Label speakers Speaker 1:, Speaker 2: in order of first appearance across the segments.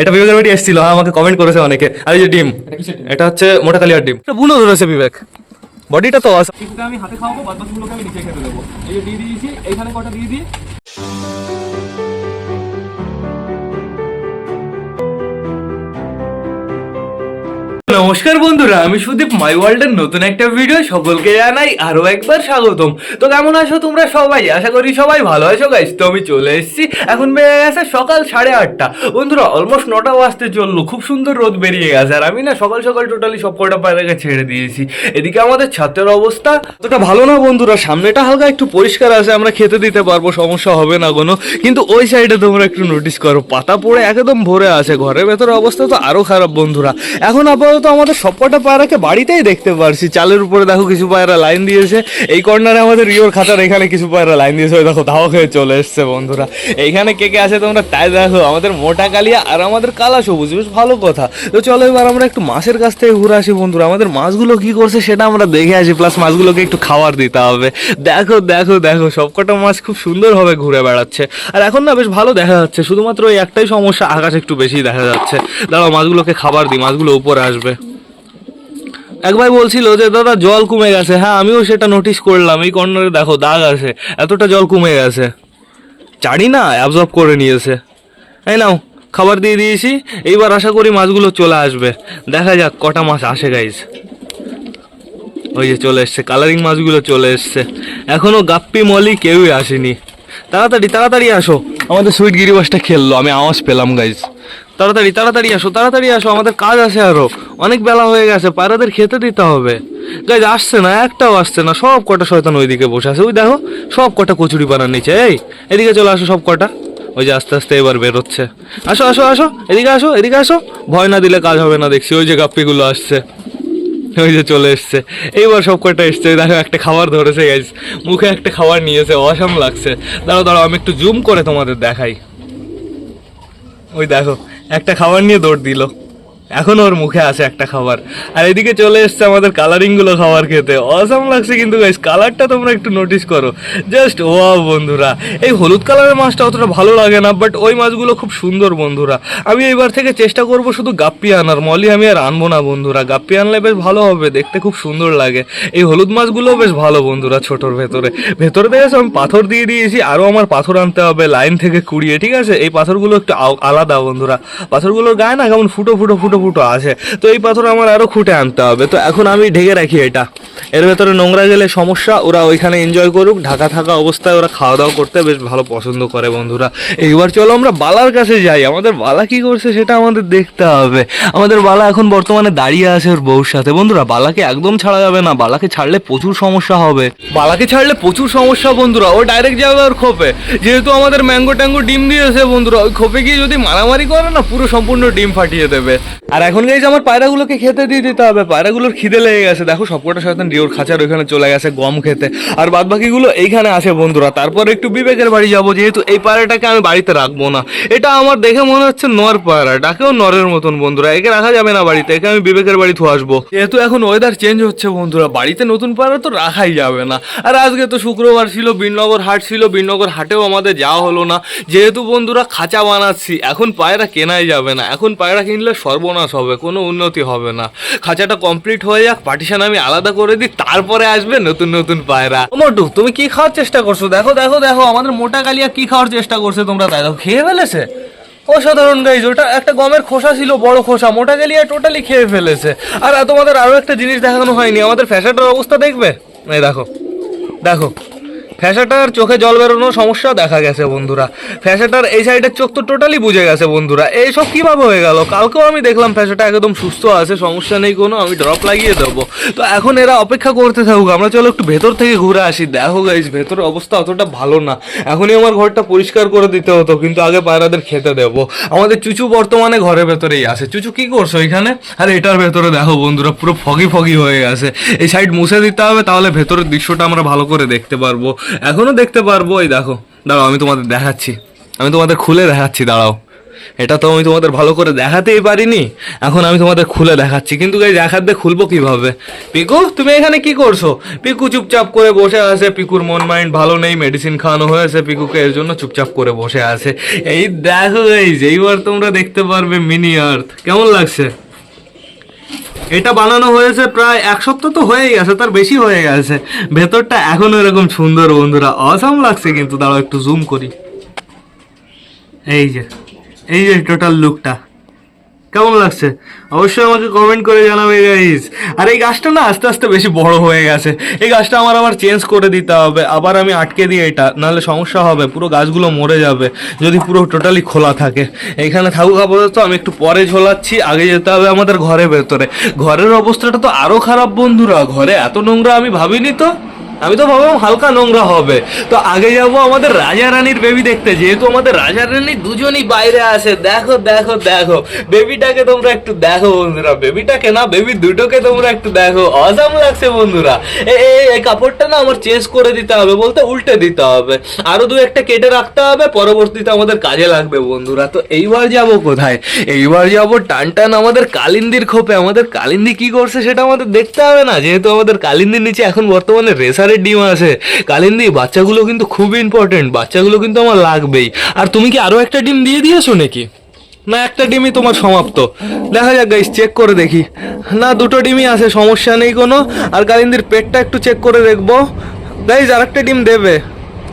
Speaker 1: এটা বিবেকের বাড়ি এসেছিল হ্যাঁ আমাকে কমেন্ট করেছে অনেকে। আর এই যে ডিম
Speaker 2: এটা কিসের ডিম?
Speaker 1: এটা হচ্ছে মোটা কালিয়ার ডিম। এটা বুনো ধরেছে বিবেক। বডিটা তো
Speaker 2: আছে। আমি হাতে খাওয়াবো বাদ বাকিগুলোকে আমি নিচে খেতে দেবো। এই যে দিয়ে দিয়েছি এখানে কটা দিয়ে দিই।
Speaker 1: নমস্কার বন্ধুরা, আমি সুদীপ মাই ওয়ার্ল্ডের নতুন একটা ভিডিও সকলকে জানাই আরও একবার স্বাগতম। তো কেমন আছো তোমরা সবাই? আশা করি সবাই ভালো আছো গাইস তো আমি চলে এসেছি, এখন বেড়ে গেছে সকাল সাড়ে আটটা। বন্ধুরা অলমোস্ট নটা বাজতে চলল, খুব সুন্দর রোদ বেরিয়ে গেছে। আর আমি না সকাল সকাল টোটালি সব কটা পায়রাকে ছেড়ে দিয়েছি। এদিকে আমাদের ছাত্রের অবস্থা অতটা ভালো না বন্ধুরা, সামনেটা হালকা একটু পরিষ্কার আছে, আমরা খেতে দিতে পারব, সমস্যা হবে না কোনো। কিন্তু ওই সাইডে তোমরা একটু নোটিস করো, পাতা পড়ে একদম ভরে আছে, ঘরের ভেতরে অবস্থা তো আরও খারাপ বন্ধুরা। এখন আপাতত আমাদের সবকটা পায়রাকে বাড়িতেই দেখতে পারছি। চালের উপরে দেখো কিছু পায়রা লাইন দিয়েছে। এই কর্নারে আমাদের রিওর খাতার এখানে কিছু পায়রা লাইন দিয়েছে। দেখো, ধাওয়া খেয়ে চলে এসছে বন্ধুরা। এইখানে কে কে আছে তোমরা তাই দেখো। আমাদের মোটা কালিয়া আর আমাদের কালা সবুজ। বেশ ভালো কথা। তো চলো এবার আমরা একটু মাছের কাছ থেকে ঘুরে আসি বন্ধুরা। আমাদের মাছগুলো কি করছে সেটা আমরা দেখে আসি। প্লাস মাছগুলোকে একটু খাবার দিতে হবে। দেখো দেখো দেখো, সবকটা মাছ খুব সুন্দরভাবে ঘুরে বেড়াচ্ছে। আর এখন না বেশ ভালো দেখা যাচ্ছে। শুধুমাত্র ওই একটাই সমস্যা, আকাশ একটু বেশি দেখা যাচ্ছে। দাঁড়াও, মাছগুলোকে খাবার দিই। মাছগুলো উপরে আসবে। এক ভাই বলছিল যে, দাদা, জল কমে গেছে। হ্যাঁ আমিও সেটা নোটিস করলাম। এই কর্নারে দেখো, দাগ আছে। এতটা জল কমে গেছে। জানি না অ্যাবজর্ব করে নিয়েছে। এই নাও, খাবার দিয়ে দিয়েছি। এইবার আশা করি মাছগুলো চলে আসবে। দেখা যাক, কটা মাছ আসে গাইজ ওই যে চলে এসছে কালারিং মাছগুলো চলে এসছে। এখনও গাপ্পি মলি কেউই আসেনি। তাড়াতাড়ি তাড়াতাড়ি আসো। আমাদের সুইট গিরিবাসটা খেললো, আমি আওয়াজ পেলাম গাইজ তাড়াতাড়ি তাড়াতাড়ি আসো তাড়াতাড়ি আসো, আমাদের কাজ আছে আরও। অনেক বেলা হয়ে গেছে, পায়রাদের খেতে দিতে হবে। গাইজ আসছে না, একটাও আসছে না, সব কটা শয়তান ওইদিকে বসে আছে। ওই দেখো, সব কটা কচুরি পানার নিচে, এই, এদিকে চলে আসো সব কটা। ওই যে আস্তে আস্তে এবার বেরোচ্ছে। আসো আসো আসো, এদিকে আসো এদিকে আসো। ভয় না দিলে কাজ হবে না, দেখছি, ওই যে গাপ্পিগুলো আসছে। ওই যে চলে এসছে। এইবার সব কটা এসছে দেখো, একটা খাবার ধরেছে গাইজ মুখে একটা খাবার নিয়েছে, অসাম লাগছে। দাঁড়াও দাঁড়াও, আমি একটু জুম করে তোমাদের দেখাই। ওই দেখো একটা খাবার নিয়ে দৌড় দিল। এখন ওর মুখে আছে একটা খাবার। আর এদিকে চলে এসছে আমাদের কালারিংগুলো খাবার খেতে। অসাম লাগছে কিন্তু গাইস কালারটা তোমরা একটু নোটিস করো। জাস্ট ও বন্ধুরা, এই হলুদ কালারের মাছটা অতটা ভালো লাগে না বাট ওই মাছগুলো খুব সুন্দর বন্ধুরা। আমি এইবার থেকে চেষ্টা করব শুধু গাপ্পি আনার, মলি আমি আর আনব না বন্ধুরা। গাপ্পি আনলে বেশ ভালো হবে, দেখতে খুব সুন্দর লাগে। এই হলুদ মাছগুলো বেশ ভালো বন্ধুরা ছোটর ভেতরে। ভেতরে দেখেছ, আমি পাথর দিয়ে দিয়েছি আরও আমার পাথর আনতে হবে, লাইন থেকে কুড়িয়ে, ঠিক আছে? এই পাথরগুলো একটু আলাদা বন্ধুরা। পাথরগুলোর গায়ে না কেমন ফুটো ফুটো ফুটো ফুটো আছে। তো এই পাথর আমার আরও খুঁটে আনতে হবে। তো এখন আমি ঢেকে রাখি এটা। এর ভেতরে নোংরা গেলে সমস্যা, ওরা ওইখানে এনজয় করুক, ঢাকা থাকা অবস্থায় ওরা খাওয়া দাওয়া করতে বেশ ভালো পছন্দ করে বন্ধুরা। এইবার চলো আমরা বালার কাছে যাই। আমাদের বালা কি করছে সেটা আমাদের দেখতে হবে। আমাদের বালা এখন বর্তমানে দাঁড়িয়ে আছে ওর বউর সাথে। বন্ধুরা, বালাকে একদম ছাড়া যাবে না। বালাকে ছাড়লে প্রচুর সমস্যা হবে। বালাকে ছাড়লে প্রচুর সমস্যা বন্ধুরা। ও ডাইরেক্ট যাবে ওর খোপে। যেহেতু আমাদের ম্যাঙ্গো ট্যাঙ্গো ডিম দিয়েছে বন্ধুরা, ওই খোপে গিয়ে যদি মারামারি করে না, পুরো সম্পূর্ণ ডিম ফাটিয়ে দেবে। আর এখন গেছে আমার পায়রাগুলোকে খেতে দিয়ে দিতে হবে, পায়রাগুলোর খিদে লেগে গেছে। দেখো, সবকটা শয়তান ডিওর খাঁচার ওইখানে চলে গেছে গম খেতে। আর বাদ বাকিগুলো এইখানে আসে বন্ধুরা, তারপর একটু বিবেকের বাড়ি যাব, যেহেতু এই পায়রাটাকে আমি বাড়িতে রাখব না। এটা আমার দেখে মনে হচ্ছে নর পায়রা, ডাকেও নরের মতন বন্ধুরা, একে রাখা যাবে না বাড়িতে, একে আমি বিবেকের বাড়ি থু আসব। যেহেতু এখন ওয়েদার চেঞ্জ হচ্ছে বন্ধুরা, বাড়িতে নতুন পায়রা তো রাখাই যাবে না। আর আজকে তো শুক্রবার ছিল বিননগর হাট ছিল বিননগর হাটেও আমাদের যাওয়া হলো না। যেহেতু বন্ধুরা খাঁচা বানাচ্ছি, এখন পায়রা কেনাই যাবে না, এখন পায়রা কিনলে সর্বনাশ হবে, কোনো উন্নতি হবে না। খাঁচাটা কমপ্লিট হয়ে যাক পার্টিশন আমি আলাদা করে দিই, তারপরে আসবে নতুন নতুন পায়রা। মোটু তুমি কি খাওয়ার চেষ্টা করছ? দেখো দেখো দেখো, আমাদের মোটা কালিয়া কি খাওয়ার চেষ্টা করছে তোমরা? তাই দেখো, খেয়ে ফেলেছে? অসাধারণ গাইজ ওটা একটা গমের খোসা ছিল, বড় খোসা, মোটা গেলিয়া টোটালি খেয়ে ফেলেছে। আর তোমাদের আরও একটা জিনিস দেখানো হয়নি, আমাদের ফ্যাশনটার অবস্থা দেখবে? এই দেখো দেখো। ফ্যাশাটার চোখে জল বেরোনোর সমস্যা দেখা গেছে, বন্ধুরা। ফ্যাসাটার এই সাইডের চোখ তো টোটালি বুঝে গেছে, বন্ধুরা। এইসব কীভাবে হয়ে গেল? কালকেও আমি দেখলাম ফ্যাসাটা একদম সুস্থ আছে, সমস্যা নেই কোনো, আমি ড্রপ লাগিয়ে দেবো। তো এখন এরা অপেক্ষা করতে থাকুক, আমরা চলো একটু ভেতর থেকে ঘুরে আসি। দেখো গাইজ ভেতরের অবস্থা অতটা ভালো না। এখনই আমার ঘরটা পরিষ্কার করে দিতে হতো, কিন্তু আগে পায়রাদের খেতে দেবো। আমাদের চুচু বর্তমানে ঘরের ভেতরেই আছে। চুচু, কি করছ এখানে? আর, এটার ভেতরে দেখো বন্ধুরা, পুরো ফগি ফগি হয়ে গেছে। এই সাইড মুছে দিতে হবে, তাহলে ভেতরের দৃশ্যটা আমরা ভালো করে দেখতে পারব। এখনও দেখতে পারব, এই দেখো। দাঁড়াও, আমি তোমাদের দেখাচ্ছি। আমি তোমাদের খুলে দেখাচ্ছি, দাঁড়াও। এটা তো আমি তোমাদের ভালো করে দেখাতেই পারিনি। এখন আমি তোমাদের খুলে দেখাচ্ছি। কিন্তু এই দেখাতে খুলবো কীভাবে? পিকু, তুমি এখানে কি করছ? পিকু চুপচাপ করে বসে আছে। পিকুর মন, মাইন্ড ভালো নেই, মেডিসিন খাওয়ানো হয়েছে পিকুকে, এর জন্য চুপচাপ করে বসে আছে। এই দেখো গাইজ, এইবার তোমরা দেখতে পারবে মিনি আর্থ। কেমন লাগছে? এটা বানানো হয়েছে প্রায় এক সপ্তাহ তো হয়ে গেছে তার বেশি হয়ে গেছে। ভেতরটা এখনও এরকম সুন্দর বন্ধুরা, অসম লাগছে কিন্তু, দাঁড়াও একটু জুম করি। এই যে এই যে টোটাল লুকটা কেমন লাগছে? অবশ্যই আমাকে কমেন্ট করে জানাবে গাইজ আর এই গাছটা না আস্তে আস্তে বেশি বড় হয়ে গেছে। এই গাছটা আমার আবার চেঞ্জ করে দিতে হবে। আবার আমি আটকে দিই এটা, নাহলে সমস্যা হবে। পুরো গাছগুলো মরে যাবে, যদি পুরো টোটালি খোলা থাকে। এইখানে থাকুক আপাতত, আমি একটু পরে ঝোলাচ্ছি, আগে যেতে হবে আমাদের ঘরের ভেতরে। ঘরের অবস্থাটা তো আরও খারাপ, বন্ধুরা। ঘরে এত নোংরা আমি ভাবিনি তো। আমি তো ভাবলাম হালকা নোংরা হবে। তো আগে যাব আমাদের রাজা রানীর বেবি দেখতে। যেহেতু আমাদের রাজা রানী দুজনই বাইরে আছে। দেখো দেখো দেখো। বেবিটাকে তোমরা একটু দেখো বন্ধুরা। বেবিটাকে না বেবি দুটোকে তোমরা একটু দেখো। অজাম লাগছে বন্ধুরা। এই কাপড়টা না আমার চেঞ্জ করে দিতে হবে, বলতে উল্টে দিতে হবে। আরও দু একটা কেটে রাখতে হবে, পরবর্তীতে আমাদের কাজে লাগবে বন্ধুরা। তো এইবার যাব কোথায়? এইবার যাব টান টান আমাদের কালিন্দির খোপে। আমাদের কালিন্দি কি করছে সেটা আমাদের দেখতে হবে না। যেহেতু আমাদের কালিন্দির নিচে এখন বর্তমানে রেসারের ডিম আছে। কালিন্দি, বাচ্চাগুলো কিন্তু খুব ইম্পর্টেন্ট বাচ্চাগুলো কিন্তু আমার লাগবেই। আর তুমি কি আরও একটা ডিম দিয়ে দিয়েছ নাকি? না, একটা ডিমই তোমার সমাপ্ত। দেখা যাক গাইস চেক করে দেখি। না, দুটো ডিমই আছে, সমস্যা নেই কোনো। আর কালিন্দির পেটটা একটু চেক করে দেখব। গাইস আর একটা ডিম দেবে।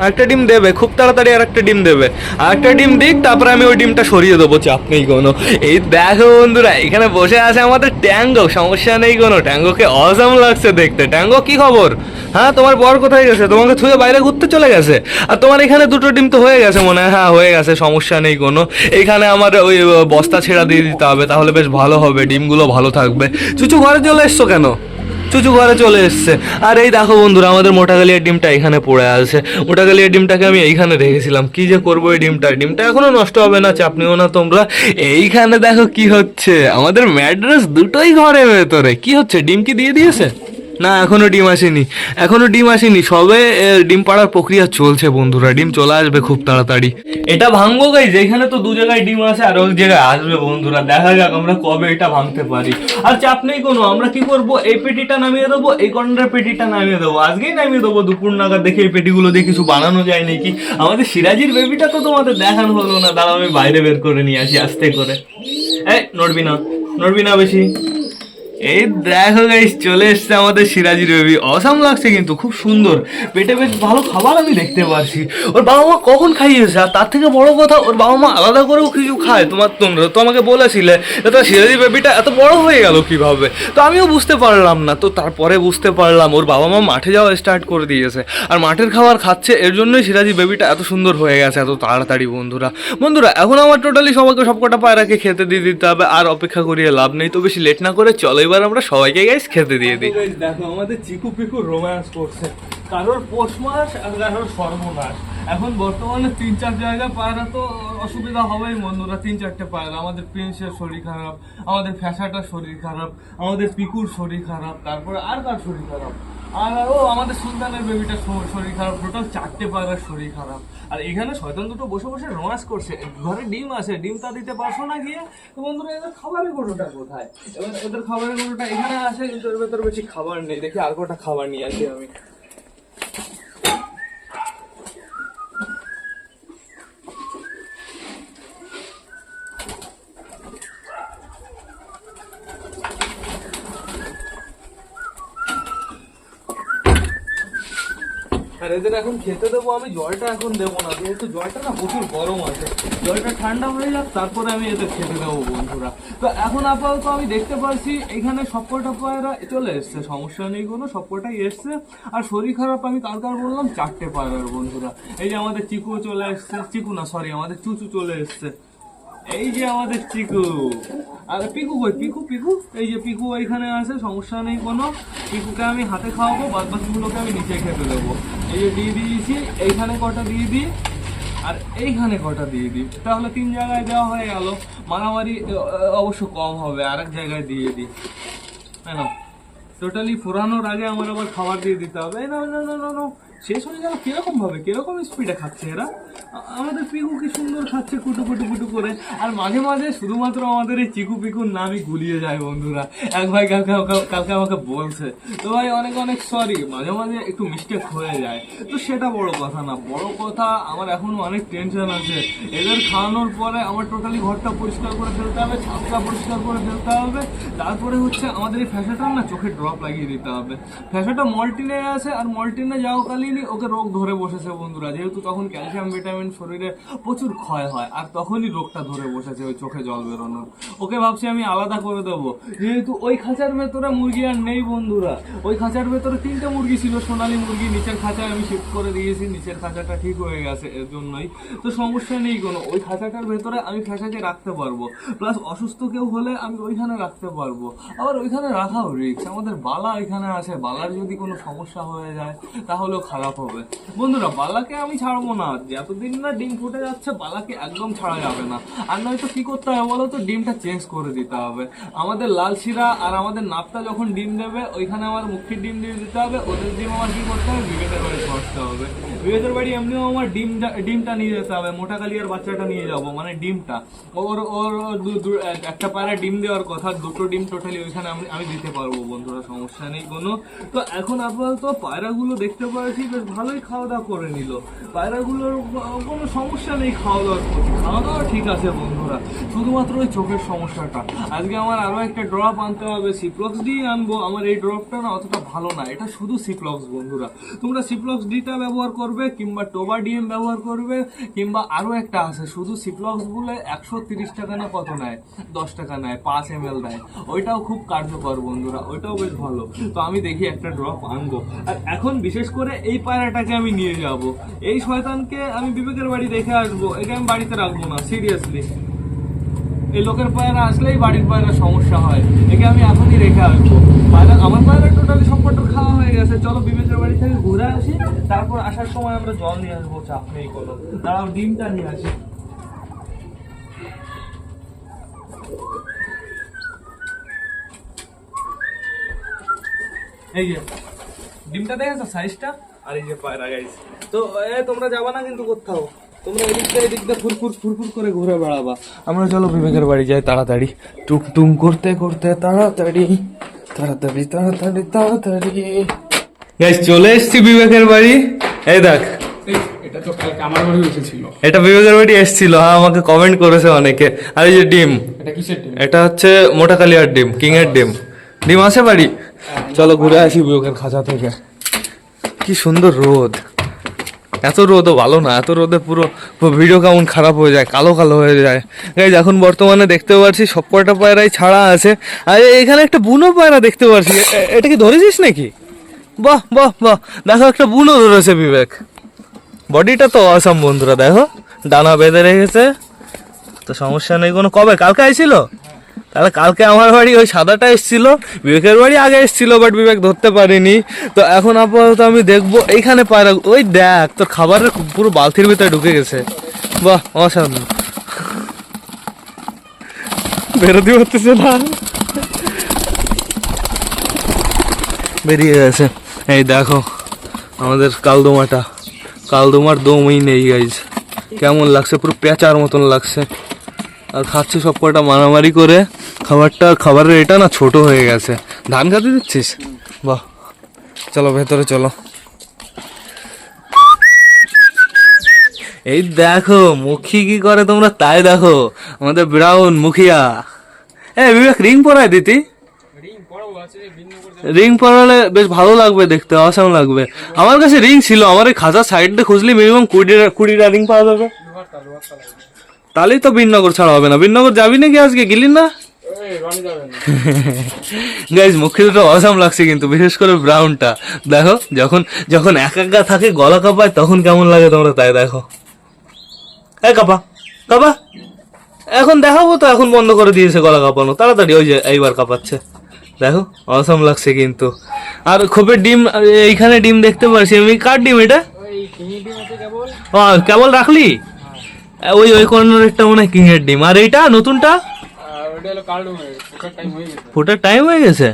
Speaker 1: আরেকটা ডিম দেবে, খুব তাড়াতাড়ি আর একটা ডিম দেবে। আর একটা ডিম দিক, তারপরে আমি ওই ডিমটা সরিয়ে দেবো, চাপ নেই কোনো। এই দেখো বন্ধুরা, এখানে বসে আছে আমাদের ট্যাঙ্গো, সমস্যা নেই কোনো। ট্যাঙ্গোকে অজাম লাগছে দেখতে। ট্যাঙ্গো, কি খবর? হ্যাঁ তোমার বর কোথায় গেছে? তোমাকে থুয়ে বাইরে ঘুরতে চলে গেছে? আর তোমার এখানে দুটো ডিম তো হয়ে গেছে মনে হয়। হ্যাঁ হয়ে গেছে, সমস্যা নেই কোনো। এখানে আমার ওই, বস্তা ছেঁড়া দিয়ে দিতে হবে, তাহলে বেশ ভালো হবে, ডিমগুলো ভালো থাকবে। চুচু, ঘরে চলে এসছো কেন? চুচু করে চলে এসছে। আর এই দেখো বন্ধুরা, আমাদের মোটাগালিয়ার ডিমটা এখানে পড়ে আছে। মোটাগালিয়ার ডিমটাকে আমি এইখানে রেখেছিলাম। কি যে করব এই ডিমটা? ডিমটা এখনও নষ্ট হবে না চাপনিও না তোমরা। এইখানে দেখো কি হচ্ছে। আমাদের ম্যাড্রেস দুটোই ঘরে ভেতরে। কি হচ্ছে? ডিম কি দিয়ে দিয়েছে? না, এখনও ডিম আসেনি। এখনও ডিম আসেনি। সবে ডিম পাড়ার প্রক্রিয়া চলছে বন্ধুরা। ডিম চলে আসবে খুব তাড়াতাড়ি। এটা ভাঙবো গাই, যেখানে তো দু জায়গায় ডিম আসে আর ওই জায়গায় আসবে বন্ধুরা। দেখা যাক আমরা কবে এটা ভাঙতে পারি। আর চাপ নেই কোনো, আমরা কি করব? এই পেটিটা নামিয়ে দেবো, এই কর্নারের পেটিটা নামিয়ে দেবো। আজকেই নামিয়ে দেবো দুপুর নাগাদ, দেখে এই পেটিগুলো দিয়ে কিছু বানানো যায় নাকি? আমাদের সিরাজির বেবিটা তো তোমাদের দেখানো হলো না। দাঁড়াও, আমি বাইরে বের করে নিয়ে আসি আস্তে করে। এই, নড়বি না নড়বি না বেশি। এই দেখো গাইস চলে এসছে আমাদের সিরাজি রবি। অসাম লাগছে কিন্তু, খুব সুন্দর। পেটে বেশ ভালো খাবার আমি দেখতে পাচ্ছি। ওর বাবা মা কখন খাইয়েছে? আর তার থেকে বড় কথা, ওর বাবা মা আলাদা করেও কিছু খায়। তোমার তোমরা তো আমাকে বলেছিলে তো সিরাজি বেবিটা এত বড় হয়ে গেল কীভাবে? তো আমিও বুঝতে পারলাম না। তো তারপরে বুঝতে পারলাম, ওর বাবা মা মাঠে যাওয়া স্টার্ট করে দিয়েছে। আর মাঠের খাবার খাচ্ছে, এর জন্যই সিরাজি বেবিটা এত সুন্দর হয়ে গেছে, এত তাড়াতাড়ি বন্ধুরা। বন্ধুরা, এখন আমার টোটালি সবাইকে সবকটা পায়রাকে খেতে দিয়ে দিতে হবে, আর অপেক্ষা করিয়ে লাভ নেই। তো বেশি লেট না করে চলো এবার আমরা সবাইকে গাইস খেতে দিয়ে দিই। দেখো আমাদের চিকু পিকু রোম্যান্স করছে। কারোর পৌষ মাস আর কারোর সর্বনাশ এখন বর্তমানে তিন চার জায়গা পায়রা তো অসুবিধা হবেই বন্ধুরা তিন চারটে পায়রা। আমাদের প্রিন্সের শরীর খারাপ, আমাদের ফ্যাসাটার শরীর খারাপ, আমাদের পিকুর শরীর খারাপ, তারপরে আর কার শরীর খারাপ? আর ও, আমাদের সুলতানের বেবিটার শরীর খারাপ, টোটাল চারটে পায়রার শরীর খারাপ। আর এখানে শয়তান দুটো বসে বসে রোমান্স করছে। ঘরে ডিম আছে, ডিম তা দিতে পারছ না গিয়ে? তো বন্ধুরা, এদের খাবারের গরুটা কোথায়? এবার এদের খাবারের গরুটা এখানে আসে, কিন্তু এর ভেতরে বেশি খাবার নেই। দেখি আর কটা খাবার নিয়ে আসি আমি। এদের এখন খেতে দেবো, আমি জলটা এখন দেবো না। যেহেতু জলটা না প্রচুর গরম আছে। জলটা ঠান্ডা হয়ে যাক, তারপরে আমি এদের খেতে দেবো বন্ধুরা। তো এখন আপাতত আমি দেখতে পাচ্ছি, এখানে সবকটা পায়রা চলে এসছে। সমস্যা নেই কোনো সবকটাই এসছে। আর শরীর খারাপ, আমি কার কার বললাম, চারটে পায়রার বন্ধুরা। এই যে আমাদের চিকু চলে এসছে, চিকু না সরি আমাদের চুচু চলে এসছে। এই যে আমাদের চিকু। আর পিকু কই? পিকু পিকু? এই যে পিকু এখানে আছে, সমস্যা নেই কোনো। পিকুকে আমি হাতে খাওয়াবো বাদ বাকিগুলোকে আমি নিচে খেতে দেবো। এই যে দিয়ে দিয়েছি, এইখানে কটা দিয়ে দিই? আর এইখানে কটা দিয়ে দিই? তাহলে তিন জায়গায় দেওয়া হয়ে গেল। মারামারি অবশ্য কম হবে আর এক জায়গায় দিয়ে দিই। হ্যাঁ টোটালি ফোরানোর আগে আমার আবার খাবার দিয়ে দিতে হবে। না না না না শেষ হয়ে গেল কীরকম ভাবে কীরকম স্পিডে খাচ্ছে এরা? আমাদের পিকু কি সুন্দর খাচ্ছে, কুটু কুটু কুটু করে। আর মাঝে মাঝে শুধুমাত্র আমাদের এই চিকু পিকুর নামই গুলিয়ে যায় বন্ধুরা। এক ভাই কালকে কালকে আমাকে বলছে, তো ভাই, অনেক অনেক সরি মাঝে মাঝে একটু মিস্টেক হয়ে যায়। তো সেটা বড় কথা না, বড় কথা আমার এখনও অনেক টেনশন আছে। এদের খাওয়ানোর পরে আমার টোটালি ঘরটা পরিষ্কার করে ফেলতে হবে, ছাদটা পরিষ্কার করে ফেলতে হবে। তারপরে হচ্ছে আমাদের এই ফ্যাশাটার না চোখে ড্রপ লাগিয়ে দিতে হবে। ফ্যাশাটা মল্টিনে আছে, আর মল্টিনে যাওয়াকালীনই ওকে রোগ ধরে বসেছে বন্ধুরা, যেহেতু তখন ক্যালসিয়াম ভিটামিন শরীরে প্রচুর ক্ষয় হয়, আর তখনই রোগটা ধরে বসেছে ওই চোখে জল বেরোনোর। ওকে ভাবছি আমি আলাদা করে দেবো। যেহেতু ওই খাঁচার ভেতরে মুরগি আর নেই বন্ধুরা, ওই খাঁচার ভেতরে তিনটে মুরগি ছিল, সোনালি মুরগি, নিচের খাঁচায় আমি শিফট করে দিয়েছি, নিচের খাঁচাটা ঠিক হয়ে গেছে এর জন্যই। তো সমস্যা নেই কোনো, ওই খাঁচাটার ভেতরে আমি ফ্যাসাকে রাখতে পারব। প্লাস অসুস্থ কেউ হলে আমি ওইখানে রাখতে পারব। আবার ওইখানে রাখাও রিক্স আমাদের বালা ওইখানে আছে বালার যদি কোনো সমস্যা হয়ে যায় তাহলেও খারাপ হবে। বন্ধুরা, বালাকে আমি ছাড়বো না। যতদিন না ডিম ফুটে যাচ্ছে, বালাকে একদম ছাড়া যাবে না। আর নয়তো কি করতে হবে বলো তো? ডিমটা চেঞ্জ করে দিতে হবে। আমাদের লাল শিরা আর আমাদের নাপটা যখন ডিম দেবে, ওইখানে আমার মুখের ডিম দিয়ে দিতে হবে। ওদের ডিম আমার কি করতে হবে? বিকেটে করে করতে হবে। বিবেকের বাড়ি এমনিও আমার ডিম ডিমটা নিয়ে যেতে হবে, মোটা কালিয়ার বাচ্চাটা নিয়ে যাব মানে ডিমটা। ওর ওর একটা পায়রা ডিম দেওয়ার কথা, দুটো ডিম টোটালি ওইখানে আমি আমি দিতে পারব, বন্ধুরা, সমস্যা নেই কোনো। তো এখন আপাতত পায়রাগুলো দেখতে পাচ্ছি বেশ ভালোই খাওয়া দাওয়া করে নিল। পায়রাগুলোর কোনো সমস্যা নেই খাওয়া দাওয়ার খাওয়া দাওয়া ঠিক আছে, বন্ধুরা, শুধুমাত্র ওই চোখের সমস্যাটা। আজকে আমার আরও একটা ড্রপ আনতে হবে সিপ্লক্স ডি আনব। আমার এই ড্রপটা না অতটা ভালো না, এটা শুধু সিপ্লক্স বন্ধুরা। তোমরা সিপ্লক্স ডিটা ব্যবহার করবে কিংবা টোবা ডিএম ব্যবহার করবে কিংবা আরও একটা আছে, শুধু সিপ্লক্স বলে একশো তিরিশ টাকা না কত নেয়? দশ টাকা নেয়, পাঁচ এম এল দেয় ওইটাও খুব কার্যকর বন্ধুরা, ওইটাও বেশ ভালো। তো আমি দেখি একটা ড্রপ আনব। আর এখন বিশেষ করে এই পায়রাটাকে আমি নিয়ে যাব। এই শয়তানকে আমি বিবেকের বাড়ি দেখে আসব, একে আমি বাড়িতে রাখব না সিরিয়াসলি এই লোকের পায়রা আসলেই বাড়ির পায়রা সমস্যা হয়। একে আমি এখনই রেখে আসব। পায়রা আমার পায়রা টোটালি সবকটা খাওয়া হয়ে গেছে। চলো বিবেকের বাড়ি থেকে ঘুরে আসি। তারপর আসার সময় আমরা জল নিয়ে আসব চাপ নেই কোনো। দাঁড়াও ডিমটা নিয়ে আসি। এই যে ডিমটা দেখেছ সাইজটা আর এই যে পায়রা গাইস তো এ তোমরা যাবা না কিন্তু কোথাও? তোমরা এদিক দিয়ে এদিক দিয়ে ফুরফুর ফুরফুর করে ঘুরে বেড়াবা। আমরা চলো বিবেকের বাড়ি যাই তাড়াতাড়ি। টুক টুম করতে করতে তাড়াতাড়ি তাড়াতাড়ি তাড়াতাড়ি তাড়াতাড়ি। গাইস চলে এসেছি বিবেকের বাড়ি। এই দেখ।
Speaker 2: এটা তো কালকে আমার বাড়ি এসেছিল।
Speaker 1: এটা বিবেকের বাড়ি এসেছিল। হ্যাঁ আমাকে কমেন্ট করেছে অনেকে। আর এই যে ডিম।
Speaker 2: এটা কিসের ডিম?
Speaker 1: এটা হচ্ছে মোটা কালিয়ার ডিম কিং এর ডিম। ডিম আছে বাড়ি? চলো ঘুরে আসি বিবেকের খাঁচা থেকে। কি সুন্দর রোদ। এত রোদও ভালো না, এত রোদে পুরো ভিডিও কেমন খারাপ হয়ে যায়, কালো কালো হয়ে যায়। গাইজ এখন বর্তমানে দেখতে পাচ্ছি সব কয়টা পায়রাই ছাড়া আছে। আর এখানে একটা বুনো পায়রা দেখতে এ- এটা কি ধরেছিস নাকি? বাহ বাহ বাহ। দেখো একটা বুনো ধরেছে বিবেক। বডিটা তো অসাম বন্ধুরা, দেখো। ডানা বেঁধে রেখেছে। তো সমস্যা নেই কোনো। কবে? কালকে আইছিল? তাহলে কালকে আমার বাড়ি ওই সাদাটা এসেছিল, বিবেকের বাড়ি আগে এসেছিল বাট বিবেক ধরতে পারিনি। তো এখন আপাতত আমি দেখব এইখানে পায়রা ওই দেখ, তোর খাবারের পুরো বালতির ভিতরে ঢুকে গেছে। বাহ, অসাধারণ। বেরোতে পারতেছে না। বেরিয়ে গেছে। এই দেখো, আমাদের কালদোমাটা। কালদোমার দমই নেই গাইজ কেমন লাগছে? পুরো পেঁচার মতন লাগছে। আর খাচ্ছে সব কটা মারামারি করে। খাবারটা খাবারের এটা না ছোট হয়ে গেছে। ধান খাতে দিচ্ছিস? বাহ। চলো, ভেতরে চলো। এই দেখো, মুখী কি করে তোমরা? তাই দেখো, আমাদের ব্রাউন মুখিয়া। এ, বিবেক রিং পরায় দিতি
Speaker 2: রিং
Speaker 1: পরালে বেশ ভালো লাগবে দেখতে, অসাম লাগবে। আমার কাছে রিং ছিল, আমার এই খাঁচার সাইড দিয়ে খুঁজলে মিনিমাম কুড়িটা কুড়িটা রিং পাওয়া যাবে। তাহলেই তো বিননগর ছাড়া হবে না। বিননগর যাবি নাকি আজকে গেলি না? গাইজ মুখে দুটো অসাম লাগছে কিন্তু বিশেষ করে ব্রাউনটা দেখো যখন যখন একা একা থাকে গলা কাঁপায় তখন কেমন লাগে তোমরা তাই দেখো। এই কাপা কাপা। এখন দেখাবো তো এখন বন্ধ করে দিয়েছে গলা কাঁপানো। তাড়াতাড়ি ওই যে এইবার কাঁপাচ্ছে। দেখো অসাম লাগছে কিন্তু। আর খোপের ডিম এইখানে ডিম দেখতে পাচ্ছি আমি। কার ডিম এটা? ও কেবল রাখলি? ওই ওই কর্নারেরটা মনে হয় কিংয়ের ডিম। আর এইটা নতুনটা? ফোটার টাইম হয়ে গেছে।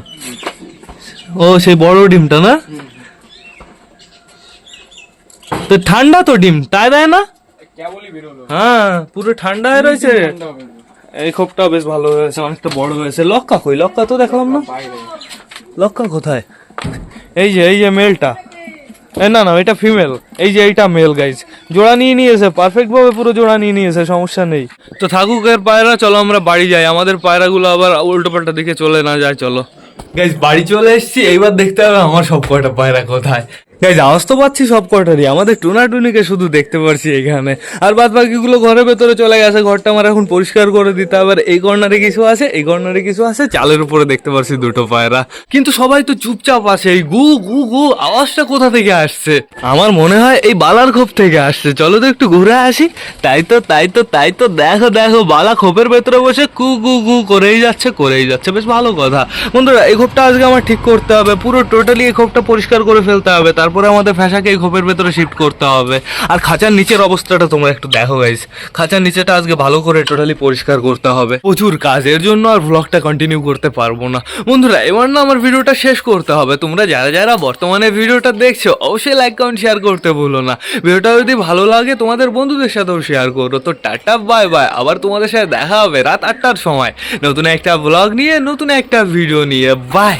Speaker 1: ও সেই বড় ডিমটা না? তো ঠান্ডা তো ডিম তাই দেয় না? হ্যাঁ পুরো ঠান্ডা হয়ে রয়েছে। এই খোপটা বেশ ভালো হয়েছে অনেকটা বড় হয়েছে। লক্কা কই? লক্কা তো দেখলাম না? লক্কা কোথায়? এই যে এই যে মেলটা। না না এটা ফিমেল এই যে এইটা মেল গাইজ জোড়া নিয়ে নিয়েছে পারফেক্ট ভাবে পুরো জোড়া নিয়ে নিয়েছে সমস্যা নেই। তো থাকুক এর পায়রা চলো আমরা বাড়ি যাই। আমাদের পায়রাগুলো আবার উল্টো পাল্টা দিকে চলে না যায় চলো। গাইজ বাড়ি চলে এসছি এইবার দেখতে হবে আমার সব কয়টা পায়রা কোথায়। গাইজ আওয়াজ তো পাচ্ছি সব কয়টারই আমাদের টুনা টুনিকে শুধু দেখতে পারছি এখানে। আর বাদ বাকিগুলো ঘরের ভেতরে চলে গেছে, ঘরটা আমার এখন পরিষ্কার করে দিতে হবে। আর এই কর্নারে কিছু আছে, এই কর্নারে কিছু আছে, চালের উপরে দেখতে পারছি দুটো পায়রা। কিন্তু সবাই তো চুপচাপ আছে, এই গু গু গু, আওয়াজটা কোথা থেকে আসছে? আমার মনে হয় এই বালার খোপ থেকে আসছে। চলো তো একটু ঘুরে আসি। তাই তো তাই তো তাই তো, দেখো দেখো, বালা খোপের ভেতরে বসে কু গু গু করেই যাচ্ছে করেই যাচ্ছে। বেশ ভালো কথা। বন্ধুরা, এই খোপটা আজকে আমার ঠিক করতে হবে। পুরো টোটালি এই খোপটা পরিষ্কার করে ফেলতে হবে। তারপরে আমাদের ফ্যাশাকে এই খোপের ভেতরে শিফট করতে হবে। আর খাঁচার নিচের অবস্থাটা তোমরা একটু দেখো গাইস খাঁচার নিচেটা আজকে ভালো করে টোটালি পরিষ্কার করতে হবে। প্রচুর কাজের জন্য আর ব্লগটা কন্টিনিউ করতে পারব না। বন্ধুরা, এবার না আমার ভিডিওটা শেষ করতে হবে। তোমরা যারা যারা বর্তমানে ভিডিওটা দেখছ, অবশ্যই লাইক কমেন্ট শেয়ার করতে ভুলো না। ভিডিওটা যদি ভালো লাগে, তোমাদের বন্ধুদের সাথেও শেয়ার করো। তো টাটা বাই বাই আবার তোমাদের সাথে দেখা হবে রাত আটটার সময়। নতুন একটা ব্লগ নিয়ে, নতুন একটা ভিডিও নিয়ে। বাই